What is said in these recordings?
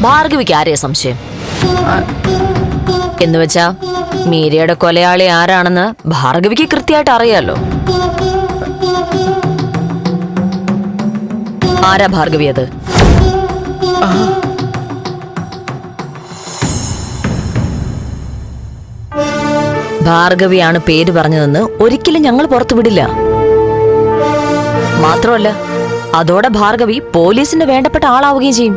ഭാർഗവിക്ക് ആരെയാ സംശയം? എന്ന് വെച്ചാ മീരയുടെ കൊലയാളി ആരാണെന്ന് ഭാർഗവിക്ക് കൃത്യമായിട്ട് അറിയാലോ? ആരാ ഭാർഗവി അത്? ഭാർഗവിയാണ് പേര് പറഞ്ഞതെന്ന് ഒരിക്കലും ഞങ്ങൾ പുറത്തു പുറത്തുവിടില്ല മാത്രമല്ല അതോടെ ഭാർഗവി പോലീസിന് വേണ്ടപ്പെട്ട ആളാവുകയും ചെയ്യും.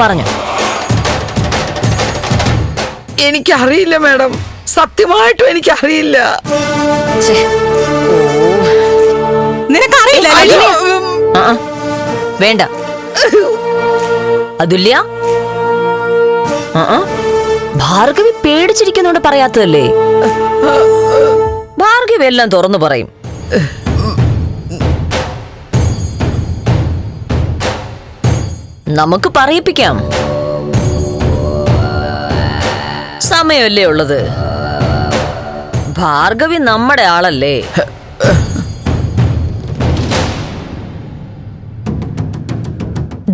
പറഞ്ഞു. എനിക്കറിയില്ല മാഡം. സത്യമായിട്ടും എനിക്കറിയില്ല. നിനക്കറിയില്ല. വേണ്ട. അതുല്യ. ഭാർഗവി പേടിച്ചിരിക്കുന്നോണ്ട് പറയാത്തതല്ലേ? ഭാർഗവി എല്ലാം തുറന്നു പറയും. നമുക്ക് പറയിപ്പിക്കാം. സമയമല്ലേ ഉള്ളത്? ഭാർഗവി നമ്മുടെ ആളല്ലേ?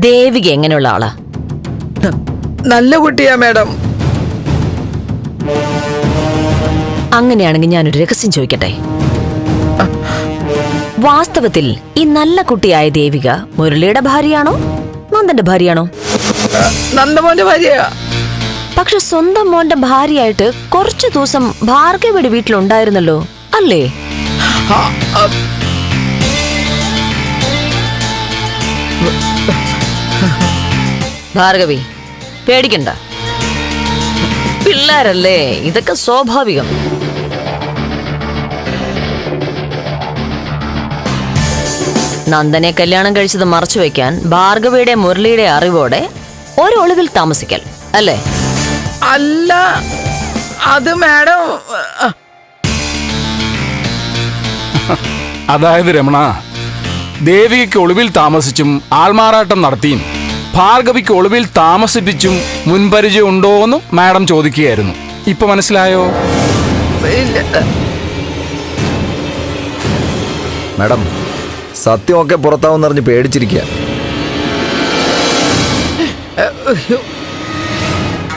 ദേവിക എങ്ങനെയുള്ള ആളാ? നല്ല കുട്ടിയാ മാഡം. അങ്ങനെയാണെങ്കിൽ ഞാനൊരു രഹസ്യം ചോദിക്കട്ടെ? വാസ്തവത്തിൽ ഈ നല്ല കുട്ടിയായ ദേവിക മുരളിയുടെ ഭാര്യയാണോ? നന്ദന്റെ ഭാര്യയാണോ? നന്ദമോന്റെ ഭാര്യ പക്ഷെ സ്വന്തം മോന്റെ ഭാര്യയായിട്ട് കുറച്ചു ദിവസം ഭാർഗവിയുടെ വീട്ടിലുണ്ടായിരുന്നല്ലോ അല്ലേ? ഭാർഗവി പേടിക്കണ്ട. പിള്ളേരല്ലേ ഇതൊക്കെ സ്വാഭാവികം. നന്ദനെ കല്യാണം കഴിച്ചത് മറച്ചു വെക്കാൻ ഭാർഗവിയുടെ മുരളിയുടെ അറിവോടെ ഒരു ഒളിവിൽ താമസിക്കൽ അല്ലേ? അല്ല അത് മാഡം അതായത് രമണ ദേവികയ്ക്ക് ഒളിവിൽ താമസിച്ചും ആൾമാറാട്ടം നടത്തിയും ഭാർഗവിക്ക് ഒളിവിൽ താമസിപ്പിച്ചും മുൻപരിചയം ഉണ്ടോയെന്നും മാഡം ചോദിക്കുകയായിരുന്നു. ഇപ്പൊ മനസ്സിലായോ? മാഡം സത്യമൊക്കെ പുറത്താവുന്നറിഞ്ഞ് പേടിച്ചിരിക്കുക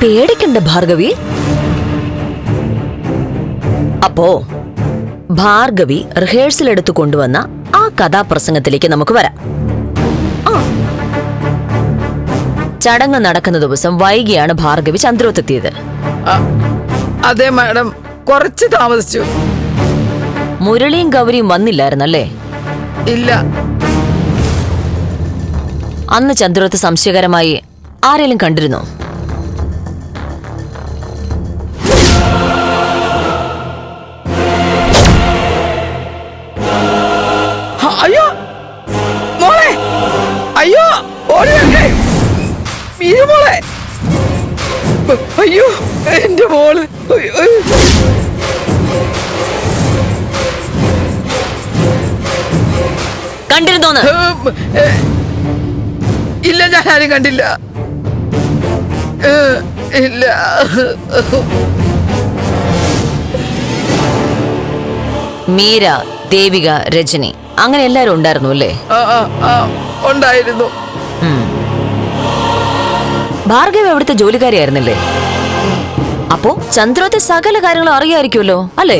പേടിക്കണ്ട ഭാർഗവി. അപ്പോ ഭാർഗവി റിഹേഴ്സൽ എടുത്തു കൊണ്ടുവന്ന ആ കഥാപ്രസംഗത്തിലേക്ക് നമുക്ക് വരാം. ചടങ്ങ് നടക്കുന്ന ദിവസം വൈകിയാണ് ഭാർഗവി ചന്ദ്രോത്തെത്തിയത്. അതെ മാഡം. കുറച്ച് താമസിച്ചു. മുരളിയും ഗൗരിയും വന്നില്ലായിരുന്നല്ലേ? ഇല്ല. അന്ന് ചന്ദ്രത്ത് സംശയകരമായി ആരെങ്കിലും കണ്ടിരുന്നു? മോളെ! മോളെ! അയ്യോ എന്റെ മോൾ കണ്ടിരുന്നോന്ന്? ഇല്ല ഞാൻ ആരും കണ്ടില്ല ഇല്ല. മീര ദേവിക രജനി അങ്ങനെ എല്ലാരും ഉണ്ടായിരുന്നു അല്ലേ? ഉണ്ടായിരുന്നു. ഭാർഗവ് അവിടുത്തെ ജോലിക്കാരിയായിരുന്നില്ലേ? അപ്പോ ചന്ദ്രത്തെ സകല കാര്യങ്ങളും അറിയായിരിക്കുമല്ലോ അല്ലേ?